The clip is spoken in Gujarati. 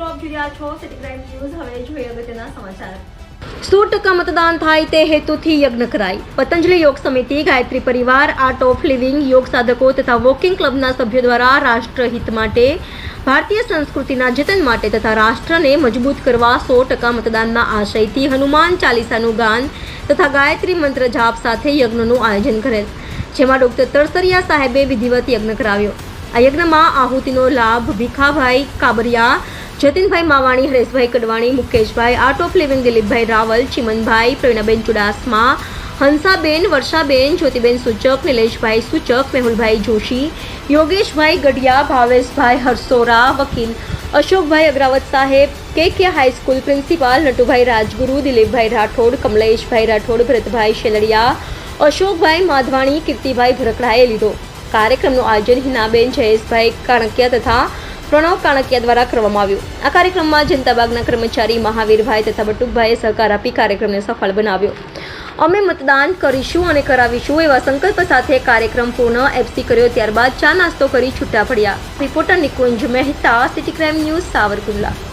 જોઈ રહ્યા છો સિટી ક્રાઇમ ન્યૂઝ હવે જોઈએ અગત્યના સમાચાર સો ટકા મતદાન થાય તે હેતુથી યજ્ઞ કરાય પતંજલિ યોગ સમિતિ ગાયત્રી પરિવાર આર્ટ ઓફ લિવિંગ યોગ સાધકો તથા વોકિંગ ક્લબના સભ્યો દ્વારા રાષ્ટ્રહિત માટે ભારતીય સંસ્કૃતિના જતન માટે તથા રાષ્ટ્રને મજબૂત કરવા સો ટકા મતદાનના આશયથી હનુમાન ચાલીસાનું ગાન તથા ગાયત્રી મંત્ર જાપ સાથે યજ્ઞનું આયોજન કરેલ જેમાં ડોક્ટર તરસરિયા સાહેબે વિધિવત યજ્ઞ કરાવ્યો આ યજ્ઞમાં આહુતિનો લાભ Bhikhabhai Kabaria Jatinbhai Mavani, Hareshbhai Kadvani, Mukeshbhai art of living Dilipbhai Raval, Chimanbhai, Pravinaben Chudasama, Hansaben, Varshaben, Jyotiben Suchak, Nileshbhai Suchak, મેહુલભાઈ જોશી, યોગેશભાઈ ગઢિયા, ભાવેશભાઈ હરસોરા, વકીલ અશોકભાઈ અગ્રાવત સાહેબ, K K high school principal, Natubhai Rajguru, Dilipbhai Rathod, Kamleshbhai Rathod, Bharatbhai Sheldiya, Ashokbhai Madhvani, Kirtibhai ભરકડાએ લીધો. કાર્યક્રમનું આયોજન હિનાબેન, જયેશભાઈ કાણકિયા તથા પ્રણવ કાણકિયા દ્વારા કરવામાં આવ્યું. આ કાર્યક્રમમાં જનતા બાગના કર્મચારી મહાવીરભાઈ તથા બટુકભાઈએ સહકાર આપી કાર્યક્રમને સફળ બનાવ્યો. અમે મતદાન કરીશું અને કરાવીશું એવા સંકલ્પ સાથે કાર્યક્રમ પૂર્ણ એફસી કર્યો. ત્યારબાદ ચા નાસ્તો કરી છૂટા પડ્યા. Reporter Nikunj Mehta city crime news Savarkundla.